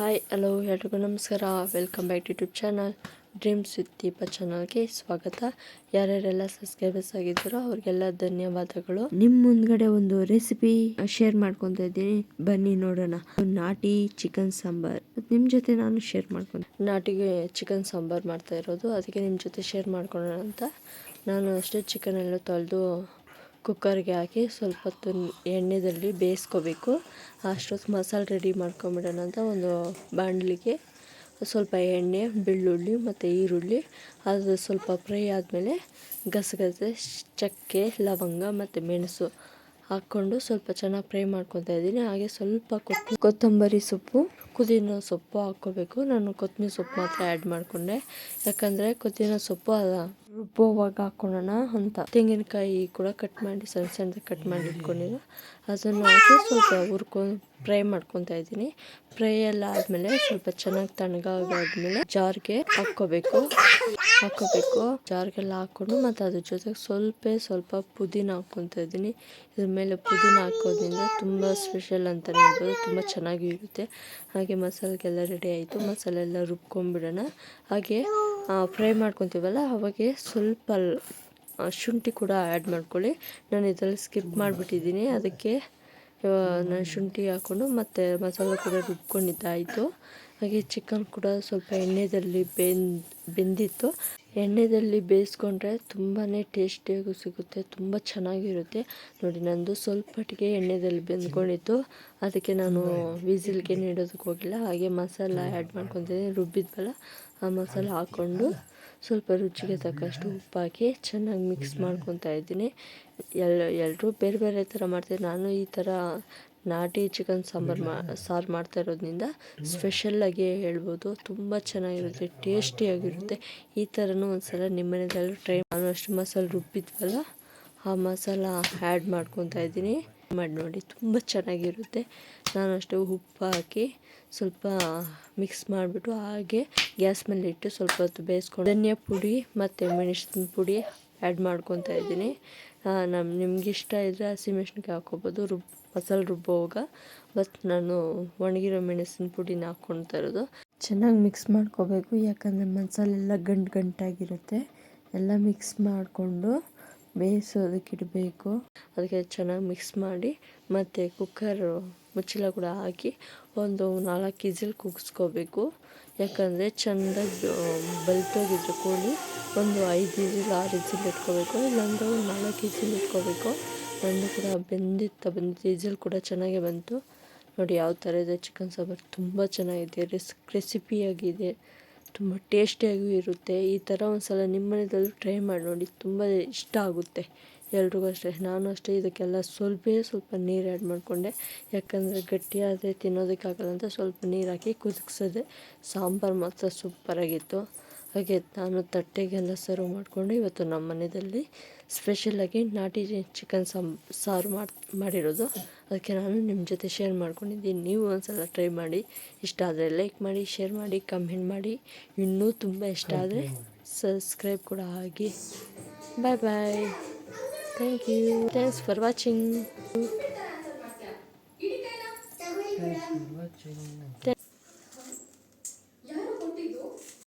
Hi hello ಎಲ್ರಿಗೂ ನಮಸ್ಕಾರ. Welcome back to YouTube channel Dreams with Deepa ಚಾನಲ್ಗೆ ಸ್ವಾಗತ. ಯಾರ್ಯಾರೆಲ್ಲ ಸಬ್ಸ್ಕ್ರೈಬರ್ಸ್ ಆಗಿದ್ದೀರೋ ಅವ್ರಿಗೆಲ್ಲ ಧನ್ಯವಾದಗಳು. ನಿಮ್ಮ ಮುಂದ್ಗಡೆ ಒಂದು ರೆಸಿಪಿ ಶೇರ್ ಮಾಡ್ಕೊತಾ ಇದ್ದೀನಿ. ಬನ್ನಿ ನೋಡೋಣ. ನಾಟಿ ಚಿಕನ್ ಸಾಂಬಾರ್. ನಿಮ್ಮ ಜೊತೆ ನಾನು ಶೇರ್ ಮಾಡ್ಕೊಂಡು ನಾಟಿಗೆ ಚಿಕನ್ ಸಾಂಬಾರ್ ಮಾಡ್ತಾ ಇರೋದು. ಅದಕ್ಕೆ ನಿಮ್ಮ ಜೊತೆ ಶೇರ್ ಮಾಡ್ಕೊಳ್ಳೋಣ ಅಂತ. ನಾನು ಅಷ್ಟೇ ಚಿಕನ್ ಎಲ್ಲ ತೊಳೆದು ಕುಕ್ಕರ್ಗೆ ಹಾಕಿ ಸ್ವಲ್ಪ ಹೊತ್ತು ಎಣ್ಣೆದಲ್ಲಿ ಬೇಯಿಸ್ಕೋಬೇಕು. ಅಷ್ಟೊತ್ತು ಮಸಾಲೆ ರೆಡಿ ಮಾಡ್ಕೊಂಬಿಡೋಣ ಅಂತ ಒಂದು ಬಾಣಲಿಗೆ ಸ್ವಲ್ಪ ಎಣ್ಣೆ, ಬೆಳ್ಳುಳ್ಳಿ ಮತ್ತು ಈರುಳ್ಳಿ, ಅದು ಸ್ವಲ್ಪ ಫ್ರೈ ಆದಮೇಲೆ ಗಸಗಸೆ, ಚಕ್ಕೆ, ಲವಂಗ ಮತ್ತು ಮೆಣಸು ಹಾಕ್ಕೊಂಡು ಸ್ವಲ್ಪ ಚೆನ್ನಾಗಿ ಫ್ರೈ ಮಾಡ್ಕೊತಾ ಇದ್ದೀನಿ. ಹಾಗೆ ಸ್ವಲ್ಪ ಕೊತ್ ಕೊತ್ತಂಬರಿ ಸೊಪ್ಪು ಕುದಿನ ಸೊಪ್ಪು ಹಾಕ್ಕೋಬೇಕು. ನಾನು ಕೊತ್ತಂಬರಿ ಸೊಪ್ಪು ಮಾತ್ರ ಆ್ಯಡ್ ಮಾಡಿಕೊಂಡೆ. ಯಾಕಂದರೆ ಕೊತ್ತಿನ ಸೊಪ್ಪು ರುಬ್ಬೋವಾಗ ಹಾಕೊಳ್ಳೋಣ ಅಂತ. ತೆಂಗಿನಕಾಯಿ ಕೂಡ ಕಟ್ ಮಾಡಿ, ಸಣ್ಣ ಸಣ್ಣದಾಗಿ ಕಟ್ ಮಾಡಿ ಇಟ್ಕೊಂಡಿದ್ದು ಅದನ್ನು ಹಾಕಿ ಸ್ವಲ್ಪ ಹುರ್ಕೊಂಡು ಫ್ರೈ ಮಾಡ್ಕೊತಾ ಇದ್ದೀನಿ. ಫ್ರೈ ಎಲ್ಲ ಆದಮೇಲೆ ಸ್ವಲ್ಪ ಚೆನ್ನಾಗಿ ತಣ್ಣಗಾಗಾದ್ಮೇಲೆ ಜಾರ್ಗೆ ಹಾಕ್ಕೋಬೇಕು. ಹಾಕ್ಕೋಬೇಕು. ಜಾರ್ಗೆಲ್ಲ ಹಾಕ್ಕೊಂಡು ಮತ್ತು ಅದ್ರ ಜೊತೆಗೆ ಸ್ವಲ್ಪ ಸ್ವಲ್ಪ ಪುದೀನ ಹಾಕ್ಕೊತಾ ಇದ್ದೀನಿ. ಇದ್ರ ಮೇಲೆ ಪುದೀನ ಹಾಕೋದ್ರಿಂದ ತುಂಬ ಸ್ಪೆಷಲ್ ಅಂತಲೇ ಹೇಳ್ಬೋದು. ತುಂಬ ಚೆನ್ನಾಗಿ ಇರುತ್ತೆ. ಹಾಗೆ ಮಸಾಲೆಗೆಲ್ಲ ರೆಡಿ ಆಯಿತು. ಮಸಾಲೆ ಎಲ್ಲ ರುಬ್ಕೊಂಡ್ಬಿಡೋಣ. ಹಾಗೆ ಫ್ರೈ ಮಾಡ್ಕೊತೀವಲ್ಲ, ಅವಾಗೆ ಸ್ವಲ್ಪ ಶುಂಠಿ ಕೂಡ ಆ್ಯಡ್ ಮಾಡ್ಕೊಳ್ಳಿ. ನಾನು ಇದರಲ್ಲಿ ಸ್ಕಿಪ್ ಮಾಡಿಬಿಟ್ಟಿದ್ದೀನಿ. ಅದಕ್ಕೆ ನಾನು ಶುಂಠಿ ಹಾಕ್ಕೊಂಡು ಮತ್ತು ಮಸಾಲೆ ಕೂಡ ರುಬ್ಕೊಂಡಿದ್ದಾಯಿತು. ಹಾಗೆ ಚಿಕನ್ ಕೂಡ ಸ್ವಲ್ಪ ಎಣ್ಣೆಯಲ್ಲಿ ಬೆಂದು, ಬೆಂದಿತ್ತು. ಎಣ್ಣೆಯಲ್ಲಿ ಬೇಯಿಸ್ಕೊಂಡ್ರೆ ತುಂಬಾ ಟೇಸ್ಟಿಯಾಗೂ ಸಿಗುತ್ತೆ, ತುಂಬ ಚೆನ್ನಾಗಿರುತ್ತೆ. ನೋಡಿ, ನಂದು ಸ್ವಲ್ಪಟ್ಟಿಗೆ ಎಣ್ಣೆದಲ್ಲಿ ಬೆಂದ್ಕೊಂಡಿತ್ತು. ಅದಕ್ಕೆ ನಾನು ವಿಸಿಲ್ಗೆ ನೀಡೋದಕ್ಕೆ ಹೋಗಿಲ್ಲ. ಹಾಗೆ ಮಸಾಲ ಆ್ಯಡ್ ಮಾಡ್ಕೊತಿದ್ದೀನಿ. ರುಬ್ಬಿದ್ವಲ್ಲ, ಆ ಮಸಾಲ ಹಾಕ್ಕೊಂಡು ಸ್ವಲ್ಪ ರುಚಿಗೆ ತಕ್ಕಷ್ಟು ಉಪ್ಪು ಹಾಕಿ ಚೆನ್ನಾಗಿ ಮಿಕ್ಸ್ ಮಾಡ್ಕೊತಾ ಇದ್ದೀನಿ. ಎಲ್ಲ ಎಲ್ಲರೂ ಬೇರೆ ಬೇರೆ ಥರ ಮಾಡ್ತೀನಿ ನಾನು ಈ ಥರ ನಾಟಿ ಚಿಕನ್ ಸಾಂಬಾರು ಮಾ ಸಾರು ಮಾಡ್ತಾ ಇರೋದ್ರಿಂದ ಸ್ಪೆಷಲ್ಲಾಗಿ ಹೇಳ್ಬೋದು. ತುಂಬ ಚೆನ್ನಾಗಿರುತ್ತೆ ಟೇಸ್ಟಿಯಾಗಿರುತ್ತೆ ಈ ಥರನೂ ಒಂದು ಸಲ ನಿಮ್ಮ ಮನೆಯಲ್ಲೂ ಟ್ರೈ ನಾನು ಅಷ್ಟು ಮಸಾಲೆ ರುಬ್ಬಿದ್ವಲ್ಲ, ಆ ಮಸಾಲ ಆ್ಯಡ್ ಮಾಡ್ಕೊತಾ ಇದ್ದೀನಿ. ಮಾಡಿ ನೋಡಿ, ತುಂಬ ಚೆನ್ನಾಗಿರುತ್ತೆ. ನಾನು ಅಷ್ಟು ಉಪ್ಪು ಹಾಕಿ ಸ್ವಲ್ಪ ಮಿಕ್ಸ್ ಮಾಡಿಬಿಟ್ಟು ಹಾಗೆ ಗ್ಯಾಸ್ ಮೇಲೆ ಇಟ್ಟು ಸ್ವಲ್ಪ ಹೊತ್ತು ಬೇಯಿಸ್ಕೊಂಡು ಧನಿಯಾ ಪುಡಿ ಮತ್ತು ಮೆಣಸಿನ ಪುಡಿ ಆ್ಯಡ್ ಮಾಡ್ಕೊತಾ ಇದ್ದೀನಿ. ನಮ್ಮ ನಿಮ್ಗೆ ಇಷ್ಟ ಇದ್ದರೆ ಹಸಿಮೆಣ್ಸಿನ್ಕಾಯಿ ಹಾಕ್ಕೋಬೋದು, ರುಬ್, ಮಸಾಲೆ ರುಬ್ಬೋವಾಗ. ಬಟ್ ನಾನು ಒಣಗಿರೋ ಮೆಣಸಿನ ಪುಡಿನ ಹಾಕ್ಕೊಂಡು ತರೋದು ಚೆನ್ನಾಗಿ ಮಿಕ್ಸ್ ಮಾಡ್ಕೋಬೇಕು, ಯಾಕಂದರೆ ಮಸಾಲೆ ಎಲ್ಲ ಗಂಟು ಗಂಟಾಗಿರುತ್ತೆ. ಎಲ್ಲ ಮಿಕ್ಸ್ ಮಾಡಿಕೊಂಡು ಬೇಯಿಸೋದಕ್ಕಿಡಬೇಕು ಅದಕ್ಕೆ ಚೆನ್ನಾಗಿ ಮಿಕ್ಸ್ ಮಾಡಿ, ಮತ್ತು ಕುಕ್ಕರು ಮುಚ್ಚಳ ಕೂಡ ಹಾಕಿ ಒಂದು ನಾಲ್ಕು ವಿಸಿಲ್ ಕೂಗಿಸ್ಕೋಬೇಕು. ಯಾಕಂದರೆ ಚೆಂದಾಗಿ ಬಲ್ತೋಗಿದ್ರೆ ಕೋಳಿ ಒಂದು ಐದು ವಿಸಿಲ್ ಆರು ವಿಸಿಲ್ ಇಟ್ಕೋಬೇಕು. ಇಲ್ಲಾಂದರೆ ಒಂದು ನಾಲ್ಕು ವಿಸಿಲ್ ಇಟ್ಕೋಬೇಕು. ನಂದು ಕೂಡ ಬೆಂದಿತ್ತ ಬಂದಿತ್ತು ವಿಸಿಲ್ ಕೂಡ ಚೆನ್ನಾಗೇ ಬಂತು. ನೋಡಿ ಯಾವ ಥರ ಇದೆ ಚಿಕನ್ ಸಾಂಬಾರು ತುಂಬ ಚೆನ್ನಾಗಿದೆ, ರೆಸ್, ರೆಸಿಪಿಯಾಗಿದೆ, ತುಂಬ ಟೇಸ್ಟಿಯಾಗೂ ಇರುತ್ತೆ. ಈ ಥರ ಒಂದು ಸಲ ನಿಮ್ಮ ಮನೆಯಲ್ಲೂ ಟ್ರೈ ಮಾಡಿ ನೋಡಿ, ತುಂಬ ಇಷ್ಟ ಆಗುತ್ತೆ. ಎಲ್ರಿಗೂ ಅಷ್ಟೇ ನಾನು ಅಷ್ಟೇ ಇದಕ್ಕೆಲ್ಲ ಸ್ವಲ್ಪ ಸ್ವಲ್ಪ ನೀರು ಆ್ಯಡ್ ಮಾಡಿಕೊಂಡೆ. ಯಾಕಂದರೆ ಗಟ್ಟಿಯಾದರೆ ತಿನ್ನೋದಕ್ಕಾಗಲ್ಲ ಅಂತ ಸ್ವಲ್ಪ ನೀರು ಹಾಕಿ ಕುದಿಸಿದೆ. ಸಾಂಬಾರು ಮಾತ್ರ ಸೂಪರಾಗಿತ್ತು ಹಾಗೆ ನಾನು ತಟ್ಟೆಗೆಲ್ಲ ಸರ್ವ್ ಮಾಡಿಕೊಂಡು ಇವತ್ತು ನಮ್ಮ ಮನೆಯಲ್ಲಿ ಸ್ಪೆಷಲಾಗಿ ನಾಟಿ ಚಿಕನ್ ಸಾಂಬ್ ಸಾರು ಮಾಡಿ ಮಾಡಿರೋದು. ಅದಕ್ಕೆ ನಾನು ನಿಮ್ಮ ಜೊತೆ ಶೇರ್ ಮಾಡ್ಕೊಂಡಿದ್ದೀನಿ. ನೀವು ಒಂದ್ಸಲ ಟ್ರೈ ಮಾಡಿ. ಇಷ್ಟ ಆದರೆ ಲೈಕ್ ಮಾಡಿ ಶೇರ್ ಮಾಡಿ ಕಮೆಂಟ್ ಮಾಡಿ. ಇನ್ನೂ ತುಂಬ ಇಷ್ಟ ಆದರೆ ಸಬ್ಸ್ಕ್ರೈಬ್ ಕೂಡ ಆಗಿ. ಬಾಯ್ ಬಾಯ್ Thank you. Thanks for watching. Thanks for watching.